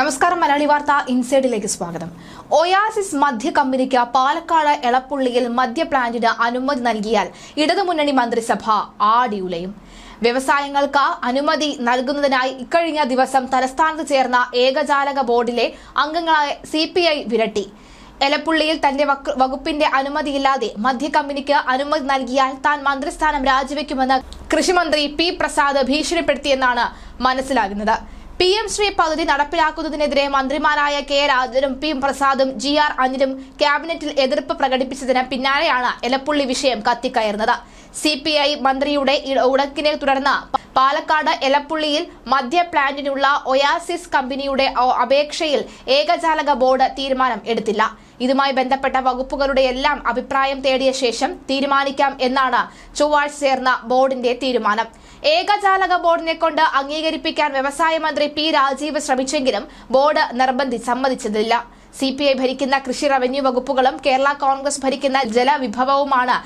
നമസ്കാരം മലയാളി വാർത്ത ഇൻസൈഡിലേക്ക് സ്വാഗതം. ഒയാസിസ് മദ്യ കമ്പനിക്ക് പാലക്കാട് എളപ്പുള്ളിയിൽ മദ്യ പ്ലാന്റിന് അനുമതി നൽകിയാൽ ഇടതുമുന്നണി മന്ത്രിസഭ ആടിയുലയും. വ്യവസായങ്ങൾക്ക് അനുമതി നൽകുന്നതിനായി ഇക്കഴിഞ്ഞ ദിവസം തലസ്ഥാനത്ത് ചേർന്ന ഏകജാലക ബോർഡിലെ അംഗങ്ങളായ സി വിരട്ടി. എലപ്പുള്ളിയിൽ തന്റെ വക്- വകുപ്പിന്റെ അനുമതിയില്ലാതെ മദ്യ കമ്പനിക്ക് അനുമതി നൽകിയാൽ താൻ മന്ത്രിസ്ഥാനം രാജിവെക്കുമെന്ന് കൃഷിമന്ത്രി പി പ്രസാദ് ഭീഷണിപ്പെടുത്തിയെന്നാണ് മനസ്സിലാകുന്നത്. പി എം ശ്രീ പദ്ധതി നടപ്പിലാക്കുന്നതിനെതിരെ മന്ത്രിമാരായ കെ രാജനും പി പ്രസാദും ജി ആർ അനിലും ക്യാബിനറ്റിൽ എതിർപ്പ് പ്രകടിപ്പിച്ചതിന് പിന്നാലെയാണ് എലപ്പുള്ളി വിഷയം കത്തിക്കയറുന്നത്. സി പി ഐ മന്ത്രിയുടെ ഉടക്കിനെ തുടർന്ന് പാലക്കാട് എലപ്പുള്ളിയിൽ മദ്യ പ്ലാന്റിനുള്ള ഒയാസിസ് കമ്പനിയുടെ അപേക്ഷയിൽ ഏകജാലക ബോർഡ് തീരുമാനം എടുത്തില്ല. ഇതുമായി ബന്ധപ്പെട്ട വകുപ്പുകളുടെ എല്ലാം അഭിപ്രായം തേടിയ ശേഷം തീരുമാനിക്കാം എന്നാണ് ചൊവ്വാഴ്ച ചേർന്ന ബോർഡിന്റെ തീരുമാനം. ഏകജാലക ബോർഡിനെ കൊണ്ട് അംഗീകരിപ്പിക്കാൻ വ്യവസായ മന്ത്രി പി രാജീവ് ശ്രമിച്ചെങ്കിലും ബോർഡ് നിർബന്ധി സമ്മതിച്ചതില്ല. സി പി ഐ ഭരിക്കുന്ന കൃഷി റവന്യൂ വകുപ്പുകളും കേരള കോൺഗ്രസ് ഭരിക്കുന്ന ജലവിഭവവുമാണ്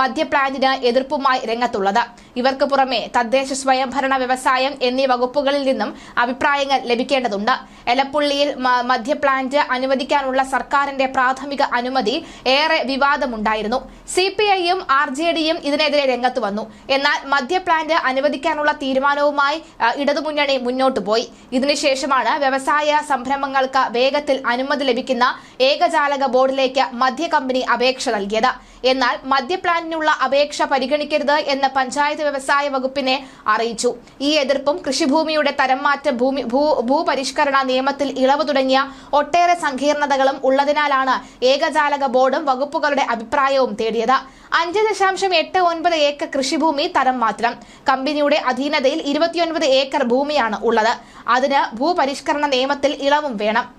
മദ്യപ്ലാന്റിന് മദ്യ എതിർപ്പുമായി രംഗത്തുള്ളത്. ഇവർക്ക് പുറമെ തദ്ദേശ സ്വയംഭരണ വ്യവസായം എന്നീ വകുപ്പുകളിൽ നിന്നും അഭിപ്രായങ്ങൾ ലഭിക്കേണ്ടതുണ്ട്. എലപ്പുള്ളിയിൽ മദ്യ പ്ലാന്റ് അനുവദിക്കാനുള്ള സർക്കാരിന്റെ പ്രാഥമിക അനുമതി ഏറെ വിവാദമുണ്ടായിരുന്നു. സി പി ഐയും ആർ ജെ ഡിയും ഇതിനെതിരെ രംഗത്ത് വന്നു. എന്നാൽ മദ്യ പ്ലാന്റ് അനുവദിക്കാനുള്ള തീരുമാനവുമായി ഇടതുമുന്നണി മുന്നോട്ടു പോയി. ഇതിനുശേഷമാണ് വ്യവസായ സംരംഭങ്ങൾക്ക് വേഗത്തിൽ അനുമതി ലഭിക്കുന്ന ഏകജാലക ബോർഡിലേക്ക് മദ്യ കമ്പനി അപേക്ഷ നൽകിയത്. എന്നാൽ മദ്യ പ്ലാന്റിനുള്ള അപേക്ഷ പരിഗണിക്കരുത് എന്ന പഞ്ചായത്ത് വ്യവസായ വകുപ്പിനെ അറിയിച്ചു. ഈ എതിർപ്പും കൃഷിഭൂമിയുടെ തരംമാറ്റ ഭൂമി ഭൂ ഭൂപരിഷ്കരണ നിയമത്തിൽ ഇളവ് തുടങ്ങിയ ഒട്ടേറെ സങ്കീർണതകളും ഉള്ളതിനാലാണ് ഏകജാലക ബോർഡും വകുപ്പുകളുടെ അഭിപ്രായവും തേടിയത്. അഞ്ച് ദശാംശം എട്ട് ഒൻപത് ഏക്കർ കൃഷിഭൂമി തരം മാറ്റണം കമ്പനിയുടെ അധീനതയിൽ ഇരുപത്തിയൊൻപത് ഏക്കർ ഭൂമിയാണ് ഉള്ളത്. അതിന് ഭൂപരിഷ്കരണ നിയമത്തിൽ ഇളവും വേണം.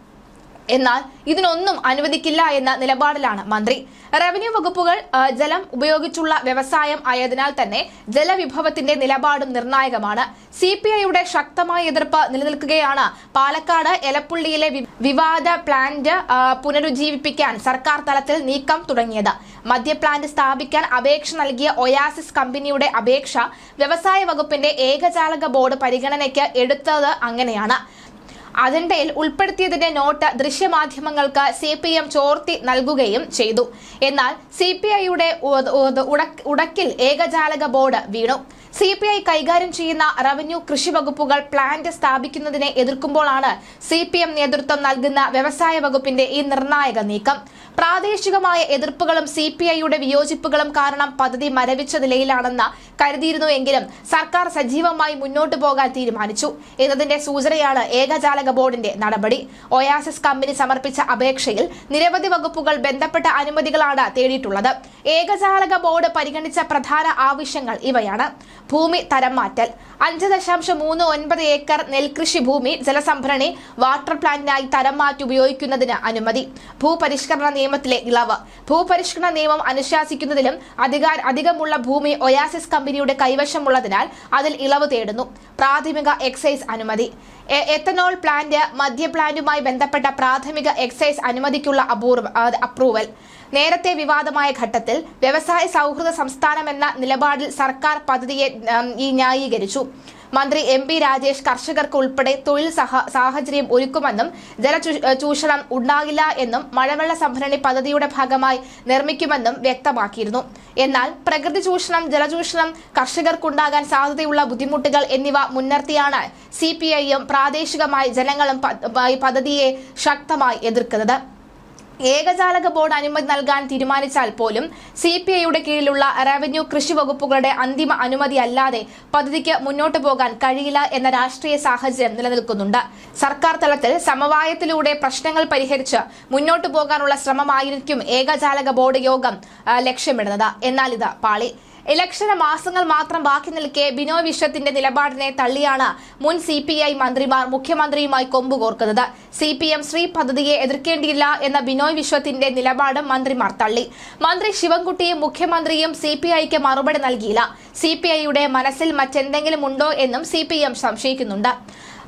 എന്നാൽ ഇതിനൊന്നും അനുവദിക്കില്ല എന്ന നിലപാടിലാണ് മന്ത്രി. റവന്യൂ വകുപ്പുകൾ ജലം ഉപയോഗിച്ചുള്ള വ്യവസായം ആയതിനാൽ തന്നെ ജലവിഭവത്തിന്റെ നിലപാടും നിർണായകമാണ്. സി പി ഐയുടെ ശക്തമായ എതിർപ്പ് നിലനിൽക്കുകയാണ്. പാലക്കാട് എലപ്പുള്ളിയിലെ വിവാദ പ്ലാന്റ് പുനരുജ്ജീവിപ്പിക്കാൻ സർക്കാർ തലത്തിൽ നീക്കം തുടങ്ങിയത്. മദ്യ പ്ലാന്റ് സ്ഥാപിക്കാൻ അപേക്ഷ നൽകിയ ഒയാസിസ് കമ്പനിയുടെ അപേക്ഷ വ്യവസായ വകുപ്പിന്റെ ഏകജാലക ബോർഡ് പരിഗണനയ്ക്ക് എടുത്തത് അങ്ങനെയാണ്. അജണ്ടയിൽ ഉൾപ്പെടുത്തിയതിന്റെ നോട്ട് ദൃശ്യമാധ്യമങ്ങൾക്ക് സി പി എം ചോർത്തി നൽകുകയും ചെയ്തു. എന്നാൽ സി പി ഐയുടെ ഉടക്കിൽ ഏകജാലക ബോർഡ് വീണു. സി പി ഐ കൈകാര്യം ചെയ്യുന്ന റവന്യൂ കൃഷി വകുപ്പുകൾ പ്ലാന്റ് സ്ഥാപിക്കുന്നതിനെ എതിർക്കുമ്പോഴാണ് സി പി എം നേതൃത്വം നൽകുന്ന വ്യവസായ വകുപ്പിന്റെ ഈ നിർണായക നീക്കം. പ്രാദേശികമായ എതിർപ്പുകളും സി പി ഐയുടെ വിയോജിപ്പുകളും കാരണം പദ്ധതി മരവിച്ച നിലയിലാണെന്ന് കരുതിയിരുന്നുവെങ്കിലും സർക്കാർ സജീവമായി മുന്നോട്ടു പോകാൻ തീരുമാനിച്ചു. എന്നതിന്റെ സൂചനയാണ് ഏകജാലക ബോർഡിന്റെ നടപടി. ഒയാസിസ് കമ്പനി സമർപ്പിച്ച അപേക്ഷയിൽ നിരവധി വകുപ്പുകൾ ബന്ധപ്പെട്ട അനുമതികളാണ് തേടിയിട്ടുള്ളത്. ഏകജാലക ബോർഡ് പരിഗണിച്ച പ്രധാന ആവശ്യങ്ങൾ ഇവയാണ്. ഭൂമി തരം മാറ്റൽ. അഞ്ച് ദശാംശം മൂന്ന് ഒൻപത് ഏക്കർ നെൽകൃഷി ഭൂമി ജലസംഭരണി വാട്ടർ പ്ലാന്റിനായി തരം മാറ്റി ഉപയോഗിക്കുന്നതിന് അനുമതി. ഭൂപരിഷ്കരണ നിയമത്തിലെ ഇളവ്. ഭൂപരിഷ്കരണ നിയമം അനുശാസിക്കുന്നതിലും അധികാര അധികമുള്ള ഭൂമി ഒയാസിസ് കമ്പനിയുടെ കൈവശമുള്ളതിനാൽ അതിൽ ഇളവ് തേടുന്നു. പ്രാഥമിക എക്സൈസ് അനുമതി. എത്തനോൾ പ്ലാന്റ് മദ്യ പ്ലാന്റുമായി ബന്ധപ്പെട്ട പ്രാഥമിക എക്സൈസ് അനുമതിക്കുള്ള അപൂർവ അപ്രൂവൽ. നേരത്തെ വിവാദമായ ഘട്ടത്തിൽ വ്യവസായ സൗഹൃദ സംസ്ഥാനമെന്ന നിലപാടിൽ സർക്കാർ പദ്ധതിയെ ഈ ന്യായീകരിച്ചു. മന്ത്രി എം പി രാജേഷ് കർഷകർക്ക് ഉൾപ്പെടെ തൊഴിൽ സഹ സാഹചര്യം ഒരുക്കുമെന്നും ജലചൂഷണം ചൂഷണം ഉണ്ടാകില്ല എന്നും മഴവെള്ള സംഭരണി പദ്ധതിയുടെ ഭാഗമായി നിർമ്മിക്കുമെന്നും വ്യക്തമാക്കിയിരുന്നു. എന്നാൽ പ്രകൃതി ചൂഷണം ജലചൂഷണം കർഷകർക്കുണ്ടാകാൻ സാധ്യതയുള്ള ബുദ്ധിമുട്ടുകൾ എന്നിവ മുൻനിർത്തിയാണ് സി പ്രാദേശികമായി ജനങ്ങളും പദ്ധതിയെ ശക്തമായി എതിർക്കുന്നത്. ഏകജാലക ബോർഡ് അനുമതി നൽകാൻ തീരുമാനിച്ചാൽ പോലും സി പി ഐയുടെ കീഴിലുള്ള റവന്യൂ കൃഷി വകുപ്പുകളുടെ അന്തിമ അനുമതി അല്ലാതെ പദ്ധതിക്ക് മുന്നോട്ടു പോകാൻ കഴിയില്ല എന്ന രാഷ്ട്രീയ സാഹചര്യം നിലനിൽക്കുന്നുണ്ട്. സർക്കാർ തലത്തിൽ സമവായത്തിലൂടെ പ്രശ്നങ്ങൾ പരിഹരിച്ച് മുന്നോട്ടു പോകാനുള്ള ശ്രമമായിരിക്കും ഏകജാലക ബോർഡ് യോഗം ലക്ഷ്യമിടുന്നത്. എന്നാൽ ഇത് പാളി ഇലക്ഷന് മാസങ്ങൾ മാത്രം ബാക്കി നിൽക്കെ ബിനോയ് വിശ്വത്തിന്റെ നിലപാടിനെ തള്ളിയാണ് മുൻ സി പി ഐ മന്ത്രിമാർ മുഖ്യമന്ത്രിയുമായി കൊമ്പുകോർക്കുന്നത് സി പി എം ശ്രീ പദ്ധതിയെ എതിർക്കേണ്ടിയില്ല എന്ന ബിനോയ് വിശ്വത്തിന്റെ നിലപാട് മന്ത്രിമാർ തള്ളി. മന്ത്രി ശിവൻകുട്ടിയും മുഖ്യമന്ത്രിയും സി പി ഐക്ക് മറുപടി നൽകിയില്ല. സി പി ഐയുടെ മനസ്സിൽ മറ്റെന്തെങ്കിലും ഉണ്ടോ എന്നും സി പി എം സംശയിക്കുന്നുണ്ട്.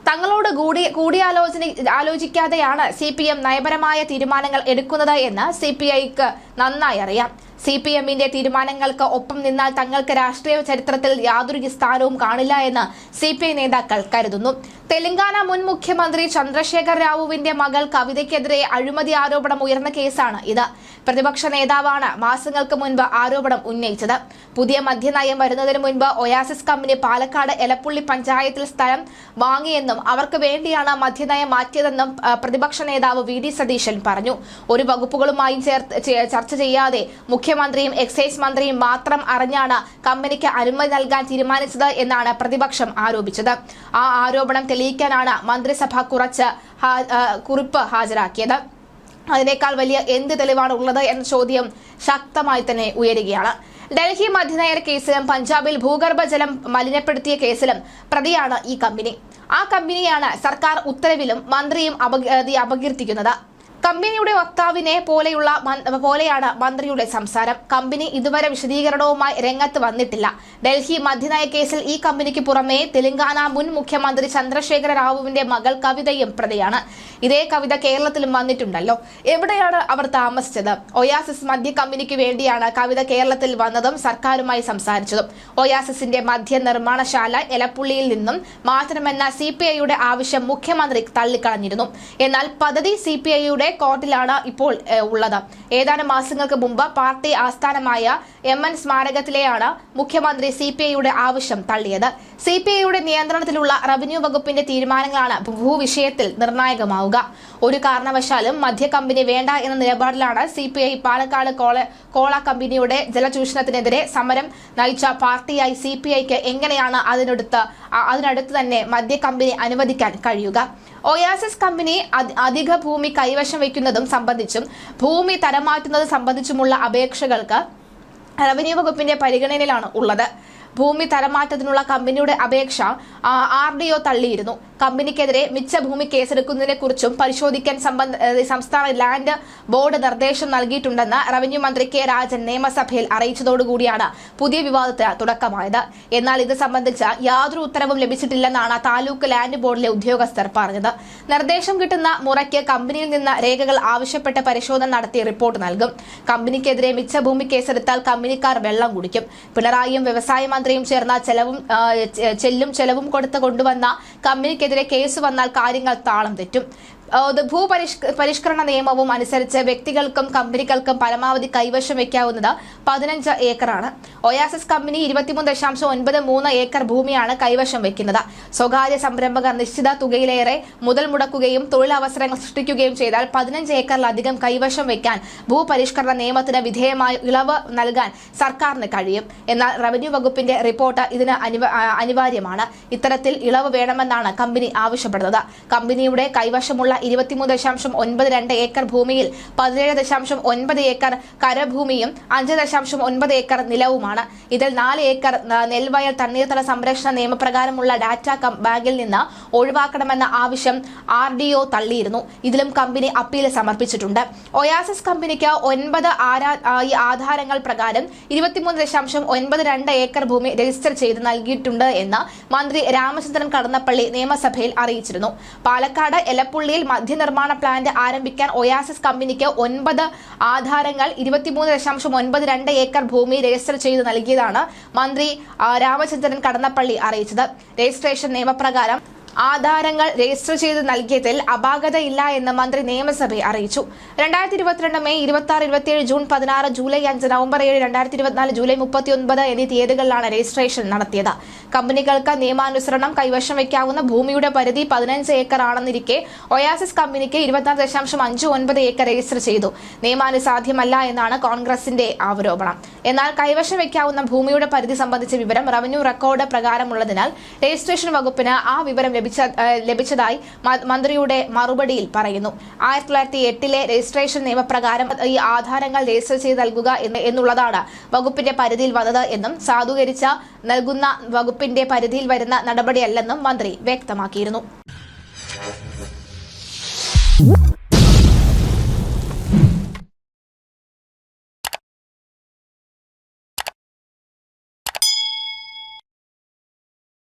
തങ്ങളോട് കൂടി കൂടിയാലോചന ആലോചിക്കാതെയാണ് സി പി എം നയപരമായ തീരുമാനങ്ങൾ എടുക്കുന്നത് എന്ന് സി പി ഐക്ക് നന്നായി അറിയാം. സി പി എമ്മിന്റെ തീരുമാനങ്ങൾക്ക് ഒപ്പം നിന്നാൽ തങ്ങൾക്ക് രാഷ്ട്രീയ ചരിത്രത്തിൽ യാതൊരു സ്ഥാനവും കാണില്ല എന്ന് സി പി ഐ നേതാക്കൾ കരുതുന്നു. തെലങ്കാന മുൻ മുഖ്യമന്ത്രി ചന്ദ്രശേഖർ റാവുവിന്റെ മകൾ കവിതയ്ക്കെതിരെ അഴിമതി ആരോപണം ഉയർന്ന കേസാണ് ഇത്. പ്രതിപക്ഷ നേതാവാണ് മാസങ്ങൾക്ക് മുൻപ് ആരോപണം ഉന്നയിച്ചത്. പുതിയ മദ്യനയം വരുന്നതിന് മുൻപ് ഒയാസിസ് കമ്പനി പാലക്കാട് എലപ്പുള്ളി പഞ്ചായത്തിൽ സ്ഥലം വാങ്ങിയെന്നും അവർക്ക് വേണ്ടിയാണ് മദ്യനയം മാറ്റിയതെന്നും പ്രതിപക്ഷ നേതാവ് വി ഡി സതീശൻ പറഞ്ഞു. ഒരു വകുപ്പുകളുമായും ചർച്ച ചെയ്യാതെ മുഖ്യമന്ത്രിയും എക്സൈസ് മന്ത്രിയും മാത്രം അറിഞ്ഞാണ് കമ്പനിക്ക് അനുമതി നൽകാൻ തീരുമാനിച്ചത് എന്നാണ് പ്രതിപക്ഷം ആരോപിച്ചത്. ആ ആരോപണം തെളിയിക്കാനാണ് മന്ത്രിസഭ കുറച്ച് കുറിപ്പ് ഹാജരാക്കിയത്. അതിനേക്കാൾ വലിയ എന്ത് തെളിവാണ് ഉള്ളത് എന്ന ചോദ്യം ശക്തമായി തന്നെ ഉയരുകയാണ്. ഡൽഹി മധ്യനയർ കേസിലും പഞ്ചാബിൽ ഭൂഗർഭജലം മലിനപ്പെടുത്തിയ കേസിലും പ്രതിയാണ് ഈ കമ്പനി. ആ കമ്പനിയാണ് സർക്കാർ ഉത്തരവിലും മന്ത്രിയും അപകീ അപകീർത്തിക്കുന്നത്. കമ്പനിയുടെ വക്താവിനെ പോലെയുള്ള പോലെയാണ് മന്ത്രിയുടെ സംസാരം. കമ്പനി ഇതുവരെ വിശദീകരണവുമായി രംഗത്ത് വന്നിട്ടില്ല. ഡൽഹി മദ്യനയ കേസിൽ ഈ കമ്പനിക്ക് പുറമെ തെലങ്കാന മുൻ മുഖ്യമന്ത്രി ചന്ദ്രശേഖര റാവുവിന്റെ മകൾ കവിതയും പ്രതിയാണ്. ഇതേ കവിത കേരളത്തിലും വന്നിട്ടുണ്ടല്ലോ. എവിടെയാണ് അവർ താമസിച്ചത്? ഒയാസിസ് മദ്യ കമ്പനിക്ക് വേണ്ടിയാണ് കവിത കേരളത്തിൽ വന്നതും സർക്കാരുമായി സംസാരിച്ചതും. ഒയാസിസിന്റെ മധ്യ നിർമ്മാണശാല എലപ്പുള്ളിയിൽ നിന്നും മാറ്റണമെന്ന സി ആവശ്യം മുഖ്യമന്ത്രി തള്ളിക്കളഞ്ഞിരുന്നു. എന്നാൽ പദ്ധതി സി പി ഐയുടെ കോർട്ടിലാണ് ഇപ്പോൾ ഉള്ളത്. ഏതാനും മാസങ്ങൾക്ക് മുമ്പ് പാർട്ടി ആസ്ഥാനമായ എം എൻ സ്മാരകത്തിലെയാണ് മുഖ്യമന്ത്രി സി പി ഐയുടെ ആവശ്യം തള്ളിയത്. സി പി ഐയുടെ നിയന്ത്രണത്തിലുള്ള റവന്യൂ വകുപ്പിന്റെ തീരുമാനങ്ങളാണ് ഭൂവിഷയത്തിൽ നിർണായകമാവുക. ഒരു കാരണവശാലും മധ്യ കമ്പനി വേണ്ട എന്ന നിലപാടിലാണ് C P I Palakkad cola കമ്പനിയുടെ ജലചൂഷണത്തിനെതിരെ സമരം നയിച്ച പാർട്ടിയായി സി പി ഐക്ക് എങ്ങനെയാണ് അതിനടുത്ത് അതിനടുത്ത് തന്നെ മധ്യ കമ്പനി അനുവദിക്കാൻ കഴിയുക? ഒയാസിസ് കമ്പനി അധിക ഭൂമി കൈവശം വയ്ക്കുന്നതും സംബന്ധിച്ചും ഭൂമി തരമാറ്റുന്നത് സംബന്ധിച്ചുമുള്ള അപേക്ഷകൾക്ക് റവന്യൂ വകുപ്പിന്റെ പരിഗണനയിലാണ് ഉള്ളത്. ഭൂമി തരമാറ്റത്തിനുള്ള കമ്പനിയുടെ അപേക്ഷ ആർ ഡി ഒ തള്ളിയിരുന്നു. കമ്പനിക്കെതിരെ മിച്ച ഭൂമി കേസെടുക്കുന്നതിനെ കുറിച്ചും പരിശോധിക്കാൻ സംബന്ധ സംസ്ഥാന ലാൻഡ് ബോർഡ് നിർദ്ദേശം നൽകിയിട്ടുണ്ടെന്ന് റവന്യൂ മന്ത്രി കെ രാജൻ നിയമസഭയിൽ അറിയിച്ചതോടുകൂടിയാണ് പുതിയ വിവാദത്തിന് തുടക്കമായത്. എന്നാൽ ഇത് സംബന്ധിച്ച് യാതൊരു ഉത്തരവും ലഭിച്ചിട്ടില്ലെന്നാണ് താലൂക്ക് ലാൻഡ് ബോർഡിലെ ഉദ്യോഗസ്ഥർ പറഞ്ഞത്. നിർദ്ദേശം കിട്ടുന്ന മുറയ്ക്ക് കമ്പനിയിൽ നിന്ന് രേഖകൾ ആവശ്യപ്പെട്ട് പരിശോധന നടത്തി റിപ്പോർട്ട് നൽകും. കമ്പനിക്കെതിരെ മിച്ച ഭൂമി കേസെടുത്താൽ കമ്പനിക്കാർ വെള്ളം കുടിക്കും. പിണറായിയും വ്യവസായ മന്ത്രിയും ചേർന്ന ചെലവും ചെല്ലും ചെലവും കൊടുത്ത് കൊണ്ടുവന്ന കമ്പനിക്കെതിരെ കേസ് വന്നാൽ കാര്യങ്ങൾ താളം തെറ്റും. ഇത് പരിഷ്കരണ നിയമവും അനുസരിച്ച് വ്യക്തികൾക്കും കമ്പനികൾക്കും പരമാവധി കൈവശം വയ്ക്കാവുന്നത് പതിനഞ്ച് ഏക്കറാണ്. ഒയാസിസ് കമ്പനി ഇരുപത്തിമൂന്ന് ദശാംശം ഒൻപത് മൂന്ന് ഏക്കർ ഭൂമിയാണ് കൈവശം വെക്കുന്നത്. സ്വകാര്യ സംരംഭകർ നിശ്ചിത തുകയിലേറെ മുതൽ മുടക്കുകയും തൊഴിലവസരങ്ങൾ സൃഷ്ടിക്കുകയും ചെയ്താൽ പതിനഞ്ച് ഏക്കറിലധികം കൈവശം വയ്ക്കാൻ ഭൂപരിഷ്കരണ നിയമത്തിന് വിധേയമായ ഇളവ് നൽകാൻ സർക്കാരിന് കഴിയും. എന്നാൽ റവന്യൂ വകുപ്പിന്റെ റിപ്പോർട്ട് ഇതിന് അനിവാര്യമാണ്. ഇത്തരത്തിൽ ഇളവ് വേണമെന്നാണ് കമ്പനി ആവശ്യപ്പെടുന്നത്. കമ്പനിയുടെ കൈവശമുള്ള ഇരുപത്തിമൂന്ന് ദശാംശം ഒൻപത് രണ്ട് ഏക്കർ ഭൂമിയിൽ പതിനേഴ് ദശാംശം ഒൻപത് ഏക്കർ കരഭൂമിയും അഞ്ച് ദശാംശം ഒൻപത് ഏക്കർ നിലവുമാണ്. ഇതിൽ നാല് ഏക്കർ നെൽവയൽ തണ്ണീർത്തട സംരക്ഷണ നിയമപ്രകാരമുള്ള ഡാറ്റ ബാങ്കിൽ നിന്ന് ഒഴിവാക്കണമെന്ന ആവശ്യം ആർ ഡി ഒ തള്ളിയിരുന്നു. ഇതിലും കമ്പനി അപ്പീൽ സമർപ്പിച്ചിട്ടുണ്ട്. ഒയാസിസ് കമ്പനിക്ക് ഒൻപത് ആധാരങ്ങൾ പ്രകാരം ഇരുപത്തിമൂന്ന് ദശാംശം ഒൻപത് രണ്ട് ഏക്കർ ഭൂമി രജിസ്റ്റർ ചെയ്ത് നൽകിയിട്ടുണ്ട് എന്ന് മന്ത്രി രാമചന്ദ്രൻ കടന്നപ്പള്ളി നിയമസഭയിൽ അറിയിച്ചിരുന്നു. പാലക്കാട് എലപ്പുള്ളിയിൽ മദ്യനിർമ്മാണ പ്ലാന്റ് ആരംഭിക്കാൻ ഒയാസിസ് കമ്പനിക്ക് ഒൻപത് ആധാരങ്ങൾ ഇരുപത്തിമൂന്ന് ദശാംശം ഒൻപത് രണ്ട് ഏക്കർ ഭൂമി രജിസ്റ്റർ ചെയ്ത് നൽകിയതാണ് മന്ത്രി രാമചന്ദ്രൻ കടന്നപ്പള്ളി അറിയിച്ചത്. രജിസ്ട്രേഷൻ നിയമപ്രകാരം ആധാരങ്ങൾ രജിസ്റ്റർ ചെയ്ത് നൽകിയതിൽ അപാകതയില്ല എന്ന് മന്ത്രി നിയമസഭയെ അറിയിച്ചു. രണ്ടായിരത്തി ഇരുപത്തിരണ്ട് മെയ് ഇരുപത്തി ആറ് ഇരുപത്തിയേഴ് ജൂൺ പതിനാറ് ജൂലൈ അഞ്ച് നവംബർ ഏഴ് രണ്ടായിരത്തി ഇരുപത്തിനാല് ജൂലൈ മുപ്പത്തി ഒൻപത് എന്നീ തീയതികളിലാണ് രജിസ്ട്രേഷൻ നടത്തിയത്. കമ്പനികൾക്ക് നിയമാനുസരണം കൈവശം വയ്ക്കാവുന്ന ഭൂമിയുടെ പരിധി പതിനഞ്ച് ഏക്കർ ആണെന്നിരിക്കെ ഒയാസിസ് കമ്പനിക്ക് ഇരുപത്തിനാല് ദശാംശം അഞ്ച് ഒൻപത് ഏക്കർ രജിസ്റ്റർ ചെയ്തു. നിയമാനുസാധ്യമല്ല എന്നാണ് കോൺഗ്രസിന്റെ ആരോപണം. എന്നാൽ കൈവശം വയ്ക്കാവുന്ന ഭൂമിയുടെ പരിധി സംബന്ധിച്ച വിവരം റവന്യൂ റെക്കോർഡ് പ്രകാരമുള്ളതിനാൽ രജിസ്ട്രേഷൻ വകുപ്പിന് ആ വിവരം ലഭിച്ച ലഭിച്ചതായി മന്ത്രിയുടെ മറുപടിയിൽ പറയുന്നു. ആയിരത്തി തൊള്ളായിരത്തി എട്ടിലെ രജിസ്ട്രേഷൻ നിയമപ്രകാരം ഈ ആധാരങ്ങൾ രജിസ്റ്റർ ചെയ്ത് നൽകുക എന്നുള്ളതാണ് വകുപ്പിന്റെ പരിധിയിൽ വന്നത് എന്നും സാധൂകരിച്ച നൽകുന്ന വകുപ്പിന്റെ പരിധിയിൽ വരുന്ന നടപടിയല്ലെന്നും മന്ത്രി വ്യക്തമാക്കിയിരുന്നു.